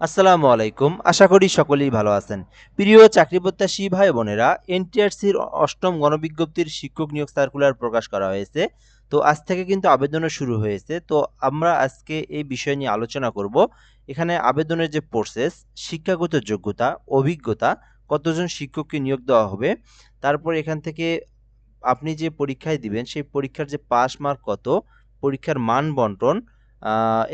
আসসালামু আলাইকুম। আশা করি সকলেই ভালো আছেন। প্রিয় চাকরি প্রত্যাশী ভাই বোনেরা, এনটিআরসির অষ্টম গণবিজ্ঞপ্তির শিক্ষক নিয়োগ সার্কুলার প্রকাশ করা হয়েছে। তো আজ থেকে কিন্তু আবেদনও শুরু হয়েছে। তো আমরা আজকে এই বিষয় নিয়ে আলোচনা করব। এখানে আবেদনের যে প্রসেস শিক্ষাগত যোগ্যতা, অভিজ্ঞতা, কতজন শিক্ষককে নিয়োগ দেওয়া হবে, তারপর এখান থেকে আপনি যে পরীক্ষায় দিবেন, সেই পরীক্ষার যে পাস মার্ক কত, পরীক্ষার মান বন্টন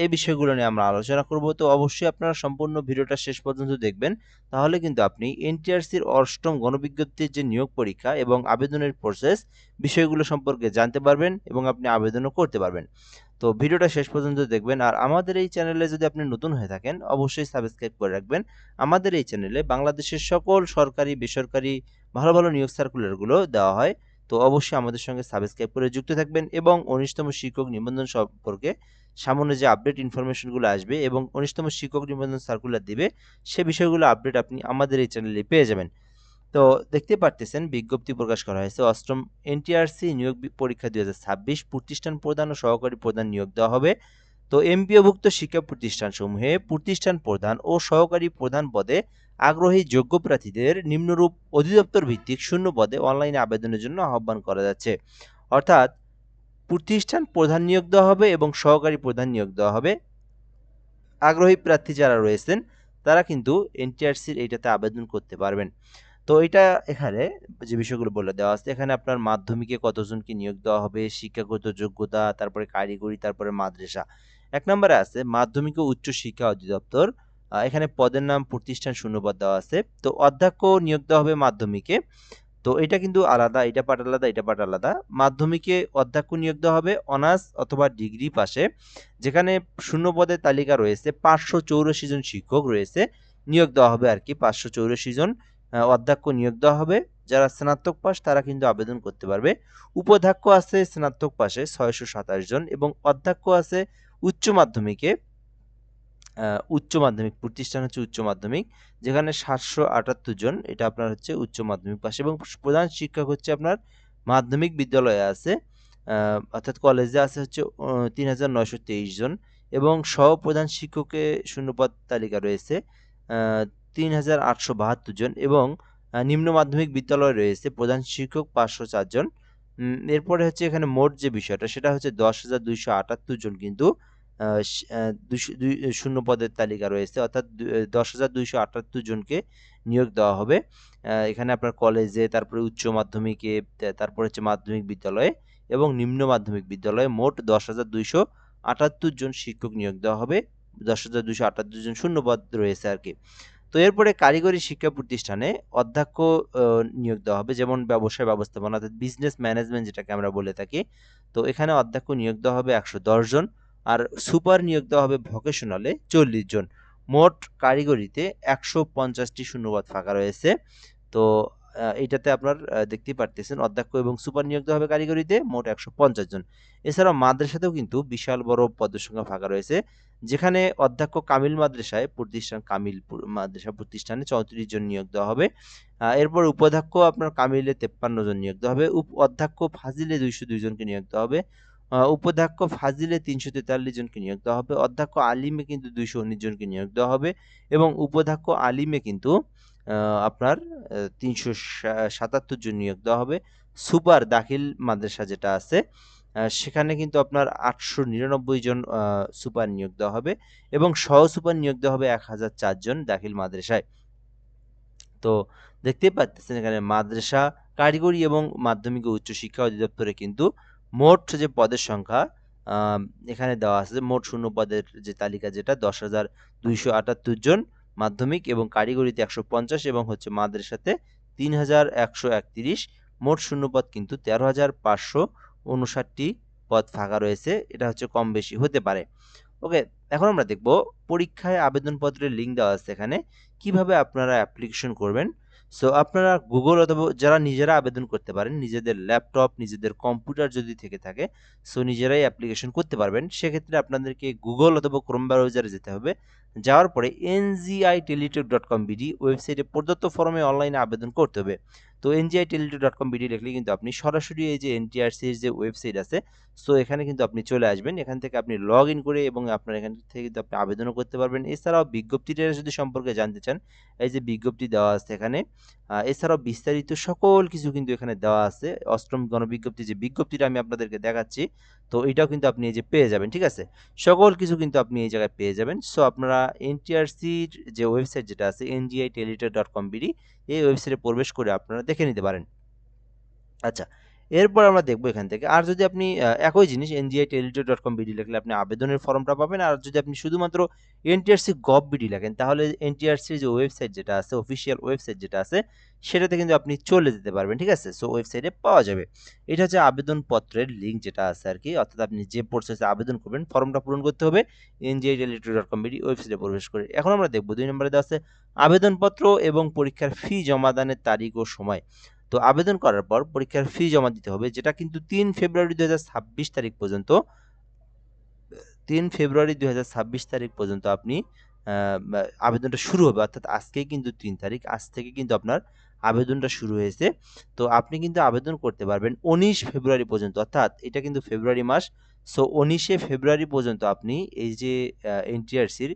এই বিষয়গুলো নিয়ে আমরা আলোচনা করব। তো অবশ্যই আপনারা সম্পূর্ণ ভিডিওটা শেষ পর্যন্ত দেখবেন। তাহলে কিন্তু আপনি এনটিআরসির অষ্টম গণবিজ্ঞপ্তির যে নিয়োগ পরীক্ষা এবং আবেদনের প্রসেস বিষয়গুলো সম্পর্কে জানতে পারবেন এবং আপনি আবেদনও করতে পারবেন। তো ভিডিওটা শেষ পর্যন্ত দেখবেন। আর আমাদের এই চ্যানেলে যদি আপনি নতুন হয়ে থাকেন, অবশ্যই সাবস্ক্রাইব করে রাখবেন। আমাদের এই চ্যানেলে বাংলাদেশের সকল সরকারি, বেসরকারি ভালো ভালো নিয়োগ সার্কুলারগুলো দেওয়া হয়। তো অবশ্যই আমাদের সঙ্গে সাবস্ক্রাইব করে যুক্ত থাকবেন এবং উনিশতম শিক্ষক নিবন্ধন সম্পর্কে সামনে যে আপডেট ইনফরমেশনগুলো আসবে এবং উনিশতম শিক্ষক নিবন্ধন সার্কুলার দিবে, সে বিষয়গুলো আপডেট আপনি আমাদের এই চ্যানেলে পেয়ে যাবেন। তো দেখতে পারতেছেন, বিজ্ঞপ্তি প্রকাশ করা হয়েছে, অষ্টম এনটিআরসি নিয়োগ পরীক্ষা দুই হাজার ছাব্বিশ, প্রতিষ্ঠান প্রধান ও সহকারী প্রধান নিয়োগ দেওয়া হবে। তো এমপিওভুক্ত শিক্ষা প্রতিষ্ঠানসমূহে প্রতিষ্ঠান প্রধান ও সহকারী প্রধান পদে আগ্রহী যোগ্য প্রার্থীদের নিম্নরূপ অধিদপ্তর ভিত্তিক শূন্য পদে অনলাইনে আবেদনের জন্য আহ্বান করা যাচ্ছে। অর্থাৎ প্রতিষ্ঠান প্রধান নিয়োগ দেওয়া হবে এবং সহকারী প্রধান নিয়োগ দেওয়া হবে। আগ্রহী প্রার্থী যারা রয়েছেন, তারা কিন্তু এনটিআরসির এইটাতে আবেদন করতে পারবেন। তো এটা এখানে যে বিষয়গুলো বলে দেওয়া আছে, এখানে আপনার মাধ্যমিকে কতজনকে নিয়োগ দেওয়া হবে, শিক্ষাগত যোগ্যতা, তারপরে কারিগরি, তারপরে মাদ্রাসা। এক নম্বরে আছে মাধ্যমিক ও উচ্চ শিক্ষা অধিদপ্তর। এখানে পদের নাম প্রতিষ্ঠান শূন্যপদ দেওয়া আছে। তো অধ্যক্ষ নিয়োগ দেওয়া হবে মাধ্যমিকে। তো এটা কিন্তু আলাদা, এটা পাঠ আলাদা, এটা পাঠ আলাদা। মাধ্যমিকে অধ্যক্ষ নিয়োগ দেওয়া হবে অনার্স অথবা ডিগ্রি পাশে, যেখানে শূন্য পদের তালিকা রয়েছে, পাঁচশো চৌরাশি জন শিক্ষক রয়েছে, নিয়োগ দেওয়া হবে আর কি, পাঁচশো চৌরাশি জন অধ্যক্ষ নিয়োগ দেওয়া হবে। যারা স্নাতক পাস, তারা কিন্তু আবেদন করতে পারবে। উপাধ্যক্ষ আছে স্নাতক পাশে, ছয়শো সাতাশ জন এবং অধ্যক্ষ আছে উচ্চ মাধ্যমিকে। উচ্চ মাধ্যমিক প্রতিষ্ঠান হচ্ছে উচ্চ মাধ্যমিক, যেখানে সাতশো আটাত্তর জন, এটা আপনার হচ্ছে উচ্চ মাধ্যমিক পাশে। এবং প্রধান শিক্ষক হচ্ছে আপনার মাধ্যমিক বিদ্যালয়ে আছে অর্থাৎ কলেজে আছে হচ্ছে তিন হাজার নয়শো তেইশ জন। এবং সহ প্রধান শিক্ষকের শূন্যপদ তালিকা রয়েছে তিন হাজার আটশো বাহাত্তর জন এবং নিম্ন মাধ্যমিক বিদ্যালয় রয়েছে প্রধান শিক্ষক পাঁচশো চারজন এরপরে হচ্ছে এখানে মোট যে বিষয়টা, সেটা হচ্ছে দশ হাজার দুইশো আটাত্তর জন কিন্তু শূন্য পদের তালিকা রয়েছে। অর্থাৎ দশ হাজার দুইশো আটাত্তর জনকে নিয়োগ দেওয়া হবে। এখানে আপনার কলেজে, তারপরে উচ্চ মাধ্যমিকে তারপরে হচ্ছে মাধ্যমিক বিদ্যালয়ে এবং নিম্ন মাধ্যমিক বিদ্যালয়ে মোট দশ হাজার দুইশো আটাত্তর জন শিক্ষক নিয়োগ দেওয়া হবে। দশ হাজার দুইশো আটাত্তর জন রয়েছে আর কি। তো এরপরে কারিগরি শিক্ষা প্রতিষ্ঠানে অধ্যক্ষ নিয়োগ দেওয়া হবে। যেমন ব্যবসায় ব্যবস্থাপনা, অর্থাৎ বিজনেস ম্যানেজমেন্ট যেটাকে আমরা বলে থাকি। তো এখানে অধ্যক্ষ নিয়োগ দেওয়া হবে একশো দশ জন। আর সুপার নিয়োগ দেওয়া হবে ভকেশনালে চল্লিশ জন। মোট কারিগরিতে একশো পঞ্চাশটি শূন্যপদ ফাঁকা রয়েছে। তো এটাতে আপনার আহ, দেখতেই পারতেছেন অধ্যক্ষ এবং সুপার নিয়োগ দেওয়া হবে কারিগরিতে মোট একশো পঞ্চাশ জন। এছাড়াও মাদ্রাসাতেও কিন্তু বিশাল বড় পদের সংখ্যা ফাঁকা রয়েছে। যেখানে অধ্যক্ষ কামিল মাদ্রাসায় প্রতিষ্ঠান কামিল মাদ্রাসা প্রতিষ্ঠানে চৌত্রিশ জন নিয়োগ দেওয়া হবে। এরপর উপাধ্যক্ষ আপনার কামিলে তেপ্পান্ন জন নিয়োগ দেওয়া হবে। উপ অধ্যক্ষ ফাজিলে দুইশো দুই জনকে নিয়োগ দেওয়া হবে। উপাধ্যক্ষ ফাজিলে তিনশো তেতাল্লিশ জনকে নিয়োগ দেওয়া হবে, অধ্যক্ষ আলিমে কিন্তু দুইশো উনিশ জনকে নিয়োগ দেওয়া হবে এবং উপাধ্যক্ষ আলিমে কিন্তু আপনার তিনশো সাতাত্তর জন নিয়োগ দেওয়া হবে। সুপার দাখিল মাদ্রাসা যেটা আছে সেখানে কিন্তু আপনার আটশো নিরানব্বই জন সুপার নিয়োগ দেওয়া হবে এবং সহ সুপার নিয়োগ দেওয়া হবে এক হাজার চারজন দাখিল মাদ্রাসায়। তো দেখতেই পাচ্ছেন এখানে মাদ্রাসা কারিগরি এবং মাধ্যমিক ও উচ্চ শিক্ষা অধিদপ্তরে কিন্তু মোট যে পদের সংখ্যা এখানে দেওয়া আছে যে মোট শূন্য পদের যে তালিকা যেটা দশ হাজার দুইশো আটাত্তর জন মাধ্যমিক এবং কারিগরিতে একশো পঞ্চাশ এবং হচ্ছে মাদ্রাসাতে তিন হাজার একশো একত্রিশ। মোট শূন্য পদ কিন্তু তেরো হাজার পাঁচশো উনষাটটি পদ ফাঁকা রয়েছে, এটা হচ্ছে কম বেশি হতে পারে। ওকে, এখন আমরা দেখব পরীক্ষায় আবেদনপত্রের লিঙ্ক দেওয়া আছে এখানে। কীভাবে আপনারা অ্যাপ্লিকেশন করবেন? সো আপনারা গুগল অথবা যারা নিজেরা আবেদন করতে পারেন, নিজেদের ল্যাপটপ নিজেদের কম্পিউটার যদি থেকে থাকে সো নিজেরাই অ্যাপ্লিকেশন করতে পারবেন। সেক্ষেত্রে আপনাদেরকে গুগল অথবা ক্রোম ব্রাউজারে যেতে হবে। যাওয়ার পরে এনজিআই টেলিটেক ডট কম বিডি ওয়েবসাইটে প্রদত্ত ফর্মে অনলাইনে আবেদন করতে হবে। তো এনজিআই টেলিটু ডট কম বিডি লিখলে কিন্তু আপনি সরাসরি এই যে এনটিআরসির যে ওয়েবসাইট আছে সো এখানে কিন্তু আপনি চলে আসবেন। এখান থেকে আপনি লগ ইন করে এবং আপনার এখান থেকে কিন্তু আপনি আবেদনও করতে পারবেন। এছাড়াও বিজ্ঞপ্তিটা যদি সম্পর্কে জানতে চান, এই যে বিজ্ঞপ্তি দেওয়া আছে এখানে এছাড়াও বিস্তারিত সকল কিছু কিন্তু এখানে দেওয়া আছে। অষ্টম গণবিজ্ঞপ্তি যে বিজ্ঞপ্তিটা আমি আপনাদেরকে দেখাচ্ছি, তো এটাও কিন্তু আপনি এই যে পেয়ে যাবেন, ঠিক আছে? সকল কিছু কিন্তু আপনি এই জায়গায় পেয়ে যাবেন। সো আপনারা এনটিআরসির যে ওয়েবসাইট যেটা আছে এনজিআই টেলিটর ডট কম বিডি এই ওয়েবসাইটে প্রবেশ করে আপনারা দেখে নিতে পারেন। আচ্ছা এরপর আমরা দেখব এখান থেকে। আর যদি আপনি একই জিনিস এনজিআই টেলিটর ডট কম বিডি লিখলে আপনি আবেদনের ফর্মটা পাবেন। আর যদি আপনি শুধুমাত্র এনটিআরসি গভ বিডি লেখেন, তাহলে এনটিআরসির যে ওয়েবসাইট যেটা আছে অফিসিয়াল ওয়েবসাইট যেটা আছে, সেটাতে কিন্তু আপনি চলে যেতে পারবেন, ঠিক আছে? সো ওয়েবসাইটে পাওয়া যাবে। এটা হচ্ছে আবেদনপত্রের লিঙ্ক যেটা আছে আর কি। অর্থাৎ আপনি যে প্রসেসে আবেদন করবেন, ফর্মটা পূরণ করতে হবে এনজিআই টেলিটর ডট কম বিডি ওয়েবসাইটে প্রবেশ করে। এখন আমরা দেখব দুই নম্বরে দেওয়া আছে, আবেদনপত্র এবং পরীক্ষার ফি জমাদানের তারিখ ও সময়। তো আবেদন করার পর পরীক্ষার ফি জমা দিতে হবে, যেটা কিন্তু তিন ফেব্রুয়ারি দুই হাজার ছাব্বিশ তারিখ পর্যন্ত তিন ফেব্রুয়ারি দুই হাজার ছাব্বিশ তারিখ পর্যন্ত আপনি আবেদনটা শুরু হবে। অর্থাৎ আজকেই কিন্তু তিন তারিখ, আজ থেকে কিন্তু আপনার আবেদনটা শুরু হয়েছে। তো আপনি কিন্তু আবেদন করতে পারবেন উনিশ ফেব্রুয়ারি পর্যন্ত, অর্থাৎ এটা কিন্তু ফেব্রুয়ারি মাস। সো উনিশে ফেব্রুয়ারি পর্যন্ত আপনি এই যে এনটিআরসির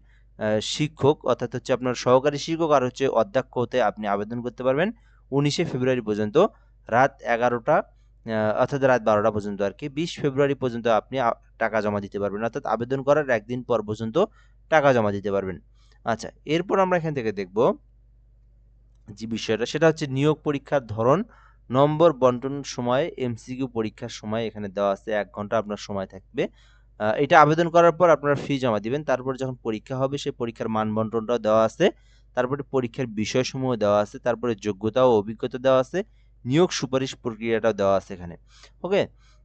শিক্ষক, অর্থাৎ হচ্ছে আপনার সহকারী শিক্ষক আর হচ্ছে অধ্যক্ষ হতে আপনি আবেদন করতে পারবেন। উনিশে ফেব্রুয়ারি পর্যন্ত রাত এগারোটা অর্থাৎ রাত বারোটা পর্যন্ত আর কি। বিশ ফেব্রুয়ারি পর্যন্ত আপনি টাকা জমা দিতে পারবেন। অর্থাৎ আবেদন করার একদিন পর পর্যন্ত টাকা জমা দিতে পারবেন। আচ্ছা এরপর আমরা এখান থেকে দেখব যে বিষয়টা। সেটা হচ্ছে নিয়োগ পরীক্ষার ধরন, নম্বর, বন্টন সময়, এমসিকিউ পরীক্ষার সময় এখানে দেওয়া আছে। এক ঘণ্টা আপনার সময় থাকবে। এটা আবেদন করার পর আপনারা ফি জমা দিবেন। তারপর যখন পরীক্ষা হবে সেই পরীক্ষার মান বন্টনটাও দেওয়া আছে। তারপরে পরীক্ষার বিষয়সমূহ দেওয়া আছে, তারপরে যোগ্যতা ও অভিজ্ঞতা দেওয়া আছে, নিয়োগ সুপারিশ প্রক্রিয়াটাও দেওয়া আছে এখানে। ওকে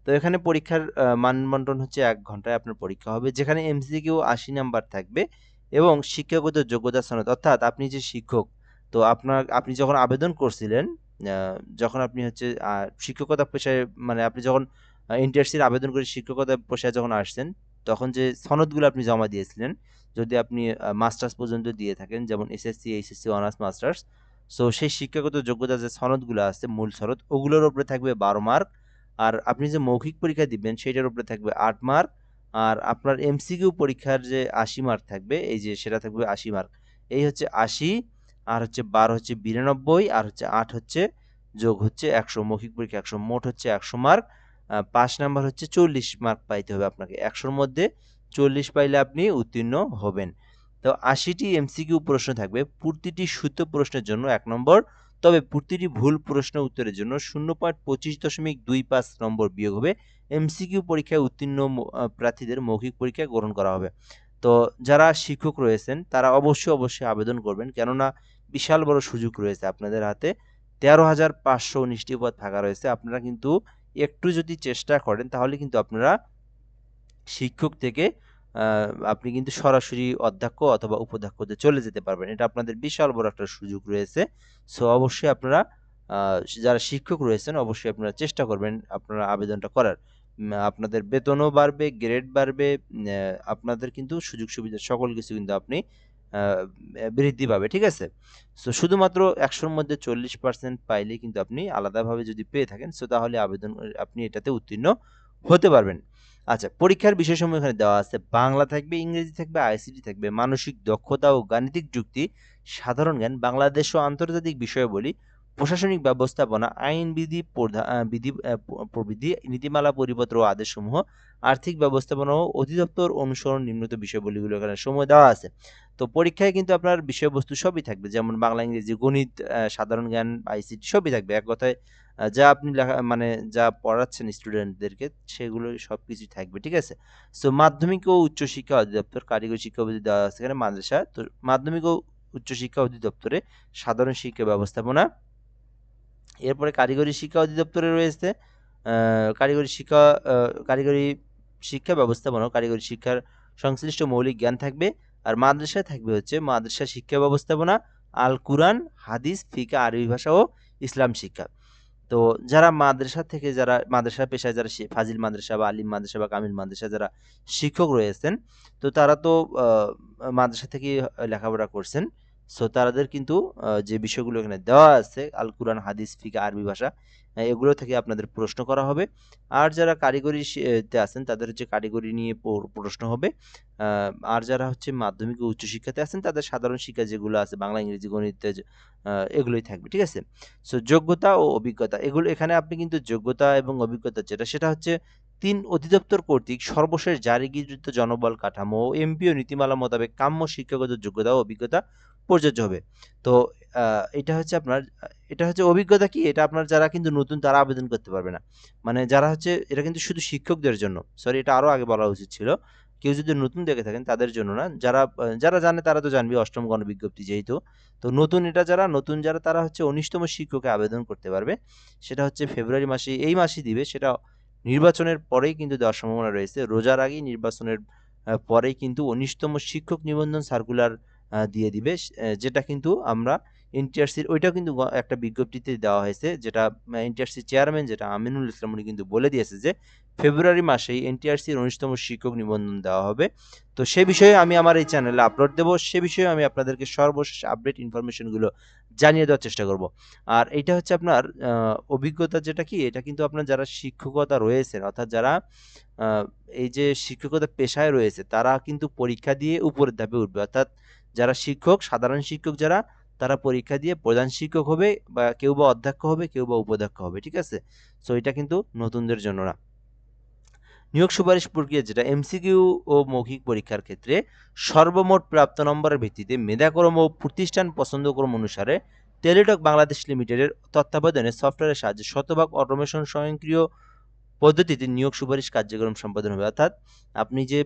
তো এখানে পরীক্ষার মানবন্টন হচ্ছে এক ঘন্টায় আপনার পরীক্ষা হবে, যেখানে এমসিকিউ আশি নাম্বার থাকবে এবং শিক্ষাগত যোগ্যতা সনদ। অর্থাৎ আপনি যে শিক্ষক, তো আপনার, আপনি যখন আবেদন করছিলেন যখন আপনি হচ্ছে শিক্ষকতা পেশায় মানে আপনি যখন এনটিআরসির আবেদন করে শিক্ষকতা পেশায় যখন আসছেন, তখন যে সনদগুলো আপনি জমা দিয়েছিলেন যদি আপনি মাস্টার্স পর্যন্ত দিয়ে থাকেন, যেমন SSC, HSC, honours, masters, so সেই শিক্ষাগত যোগ্যতা যে সনদগুলো আছে, মূল সনদ, ওগুলোর উপরে থাকবে বারো মার্ক, আর আপনি যে মৌখিক পরীক্ষা দিবেন সেটার উপরে থাকবে আট মার্ক, আর আপনার এমসিকিউ পরীক্ষার যে আশি মার্ক থাকবে, এই যে সেটা থাকবে আশি মার্ক। এই হচ্ছে আশি, আর হচ্ছে বারো হচ্ছে বিরানব্বই, আর হচ্ছে আট হচ্ছে যোগ হচ্ছে একশো, মৌখিক পরীক্ষা একশো, মোট হচ্ছে একশো মার্ক পাঁচ নাম্বার হচ্ছে চল্লিশ মার্ক পাইতে হবে আপনাকে। একশোর মধ্যে চল্লিশ পাইলে আপনি উত্তীর্ণ হবেন। তো আশিটি এমসিকিউ প্রশ্ন থাকবে। প্রতিটি সূত্র প্রশ্নের জন্য এক নম্বর, তবে প্রতিটি ভুল প্রশ্ন উত্তরের জন্য শূন্য পয়েন্ট পঁচিশ দশমিক দুই পাঁচ নম্বর বিয়োগ হবে। এমসিকিউ পরীক্ষায় উত্তীর্ণ প্রার্থীদের মৌখিক পরীক্ষা গ্রহণ করা হবে। তো যারা শিক্ষক রয়েছেন, তারা অবশ্যই অবশ্যই আবেদন করবেন, কেননা বিশাল বড় সুযোগ রয়েছে আপনাদের হাতে। তেরো হাজার পাঁচশো উনিশটি পদ ফাঁকা রয়েছে। আপনারা কিন্তু একটু যদি চেষ্টা করেন, তাহলে কিন্তু আপনারা শিক্ষক থেকে আপনি কিন্তু সরাসরি অধ্যক্ষ অথবা উপাধ্যক্ষতে চলে যেতে পারবেন। এটা আপনাদের বিশাল বড় একটা সুযোগ রয়েছে। সো, অবশ্যই আপনারা যারা শিক্ষক রয়েছেন, অবশ্যই আপনারা চেষ্টা করবেন আপনারা আবেদনটা করার। আপনাদের বেতনও বাড়বে গ্রেড বাড়বে আপনাদের কিন্তু সুযোগ সুবিধা, সকল কিছু কিন্তু আপনি বৃদ্ধি পাবে, ঠিক আছে? সো, শুধুমাত্র একশোর মধ্যে চল্লিশ পার্সেন্ট পাইলে কিন্তু আপনি আলাদাভাবে যদি পেয়ে থাকেন, সো তাহলে আবেদন, আপনি এটাতে উত্তীর্ণ হতে পারবেন। আচ্ছা পরীক্ষার বিষয়সমূহ এখানে দেওয়া আছে। বাংলা থাকবে, ইংরেজি থাকবে, আইসিটি থাকবে, মানসিক দক্ষতা ও গাণিতিক যুক্তি, সাধারণ জ্ঞান, বাংলাদেশ ও আন্তর্জাতিক বিষয়াবলী প্রশাসনিক ব্যবস্থাপনা, আইন বিধি বিধি প্রবিধি নীতিমালা, পরিপত্র ও আদেশসমূহ, আর্থিক ব্যবস্থাপনা ও অধিদপ্তর অনুসরণ নিম্নত বিষয়বলীগুলো এখানে সময় দেওয়া আছে। তো পরীক্ষায় কিন্তু আপনার বিষয়বস্তু সবই থাকবে, যেমন বাংলা, ইংরেজি, গণিত সাধারণ জ্ঞান, আইসিটি সবই থাকবে। এক কথায় যা আপনি লেখা মানে যা পড়াচ্ছেন স্টুডেন্টদেরকে সেগুলো সব কিছুই থাকবে, ঠিক আছে? সো মাধ্যমিক ও উচ্চশিক্ষা অধিদপ্তর, কারিগরি শিক্ষা অধিদপ্তর দেওয়া আছে এখানে মাদ্রাসা। তো মাধ্যমিক ও উচ্চশিক্ষা অধিদপ্তরে সাধারণ শিক্ষা ব্যবস্থাপনা। এরপরে কারিগরি শিক্ষা অধিদপ্তরে রয়েছে কারিগরি শিক্ষা কারিগরি শিক্ষা ব্যবস্থাপনা, কারিগরি শিক্ষার সংশ্লিষ্ট মৌলিক জ্ঞান থাকবে। আর মাদ্রাসায় থাকবে হচ্ছে মাদ্রাসা শিক্ষা ব্যবস্থাপনা, আল কুরআন, হাদিস, ফিকা, আরবি ভাষা ও ইসলাম শিক্ষা। তো যারা মাদ্রাসা থেকে যারা মাদ্রাসা পেশায় যারা ফাজিল মাদ্রাসা বা আলিম মাদ্রাসা বা কামিল মাদ্রাসা যারা শিক্ষক রয়েছেন, তো তারা তো মাদ্রাসা থেকে লেখাপড়া করছেন। সো তাদের কিন্তু যে বিষয়গুলো এখানে দেওয়া আছে আল কুরআন হাদিস ফিকা আরবি ভাষা এগুলো থেকে আপনাদের প্রশ্ন করা হবে। আর যারা কারিগরি শি- এ, তে আছেন তাদের হচ্ছে কারিগরি নিয়ে প্রশ্ন হবে। আর যারা হচ্ছে মাধ্যমিক ও উচ্চশিক্ষাতে আছেন তাদের সাধারণ শিক্ষা যেগুলো আছে বাংলা ইংরেজি গণিত এগুলোই থাকবে ঠিক আছে? সো যোগ্যতা ও অভিজ্ঞতা এগুলো এখানে আপনি কিন্তু যোগ্যতা এবং অভিজ্ঞতা যেটা সেটা হচ্ছে তিন অধিদপ্তর কর্তৃক সর্বশেষ জারিকৃত জনবল কাঠামো ও এমপিও নীতিমালা মোতাবেক কাম্য শিক্ষাগত যোগ্যতা ও অভিজ্ঞতা প্রযোজ্য হবে। তো এটা হচ্ছে আপনার, এটা হচ্ছে অভিজ্ঞতা কি? এটা আপনার যারা কিন্তু নতুন তারা আবেদন করতে পারবে না। মানে যারা হচ্ছে, এটা কিন্তু শুধু শিক্ষকদের জন্য। সরি এটা আরও আগে বলা উচিত ছিল। কেউ যদি নতুন দেখে থাকেন তাদের জন্য না, যারা যারা জানে তারা তো জানবে অষ্টম গণবিজ্ঞপ্তি যেহেতু। তো নতুন এটা যারা, নতুন যারা তারা হচ্ছে উনিশতম শিক্ষকে আবেদন করতে পারবে। সেটা হচ্ছে ফেব্রুয়ারি মাসে এই মাসেই দিবে, সেটা নির্বাচনের পরেই কিন্তু দেওয়ার সম্ভাবনা রয়েছে। রোজার আগেই নির্বাচনের পরেই কিন্তু উনিশতম শিক্ষক নিবন্ধন সার্কুলার দিয়ে দিবে। যেটা কিন্তু আমরা এনটিআরসির ওইটাও কিন্তু একটা বিজ্ঞপ্তিতে দেওয়া হয়েছে। যেটা এনটিআরসির চেয়ারম্যান যেটা আমিনুল ইসলাম উনি কিন্তু বলে দিয়েছে যে ফেব্রুয়ারি মাসেই এনটিআরসির উনিশতম শিক্ষক নিবন্ধন দেওয়া হবে। তো সে বিষয়ে আমি আমার এই চ্যানেলে আপলোড দেবো। সে বিষয়ে আমি আপনাদেরকে সর্বশেষ আপডেট ইনফরমেশনগুলো জানিয়ে দেওয়ার চেষ্টা করব। আর এটা হচ্ছে আপনার অভিজ্ঞতা যেটা কি, এটা কিন্তু আপনার যারা শিক্ষকতা রয়েছেন, অর্থাৎ যারা এই যে শিক্ষকতা পেশায় রয়েছে, তারা কিন্তু পরীক্ষা দিয়ে উপরের ধাপে উঠবে। অর্থাৎ যারা শিক্ষক, সাধারণ শিক্ষক যারা, তারা পরীক্ষা দিয়ে প্রধান শিক্ষক হবে বা কেউ বা অধ্যক্ষ হবে, কেউ বা উপাধ্যক্ষ হবে, ঠিক আছে? সো এটা কিন্তু নতুনদের জন্য না। নিয়োগ সুপারিশ প্রক্রিয়া যেটা এমসিকিউ ও মৌখিক পরীক্ষার ক্ষেত্রে সর্বমোট প্রাপ্ত নম্বরের ভিত্তিতে মেধাক্রম ও প্রতিষ্ঠান পছন্দক্রম অনুসারে টেলিটক বাংলাদেশ লিমিটেডের তত্ত্বাবধানে সফটওয়্যারের সাহায্যে শতভাগ অটোমেশন স্বয়ংক্রিয় পদ্ধতিতে নিয়োগ সুপারিশ কার্যক্রম সম্পাদন হবে। অর্থাৎ আপনি যে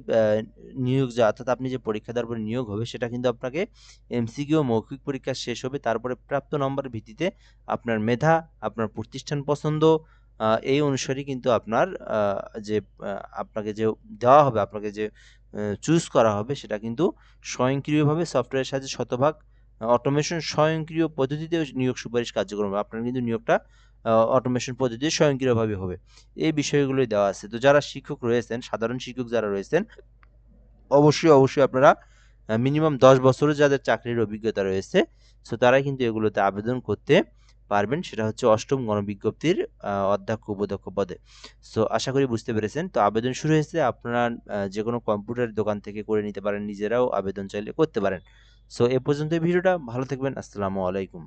নিয়োগ যা, অর্থাৎ আপনি যে পরীক্ষা দেওয়ার পরে নিয়োগ হবে, সেটা কিন্তু আপনাকে এমসিকিউ মৌখিক পরীক্ষা শেষ হবে। তারপরে প্রাপ্ত নম্বরের ভিত্তিতে আপনার মেধা, আপনার প্রতিষ্ঠান পছন্দ এই অনুসারে কিন্তু আপনার যে আপনাকে যে দেওয়া হবে, আপনাকে যে চুজ করা হবে, সেটা কিন্তু স্বয়ংক্রিয়ভাবে সফটওয়্যারের সাহায্যে শতভাগ অটোমেশন স্বয়ংক্রিয় পদ্ধতিতে নিয়োগ সুপারিশ কার্যক্রম হবে। আপনার কিন্তু নিয়োগটা অটোমেশন পদ্ধতিতে স্বয়ংক্রিয়ভাবে হবে। এই বিষয়গুলোই দেওয়া আছে। তো যারা শিক্ষক রয়েছেন, সাধারণ শিক্ষক যারা রয়েছেন, অবশ্যই অবশ্যই আপনারা মিনিমাম দশ বছরের যাদের চাকরির অভিজ্ঞতা রয়েছে সো তারাই কিন্তু এগুলোতে আবেদন করতে পারবেন, সেটা হচ্ছে অষ্টম গণবিজ্ঞপ্তির অধ্যক্ষ উপাধ্যক্ষ পদে। সো আশা করি বুঝতে পেরেছেন। তো আবেদন শুরু হয়েছে, আপনারা যে কোনো কম্পিউটার দোকান থেকে করে নিতে পারেন, নিজেরাও আবেদন চাইলে করতে পারেন। সো এ পর্যন্ত ভিডিওটা, ভালো থাকবেন, আসসালামু আলাইকুম।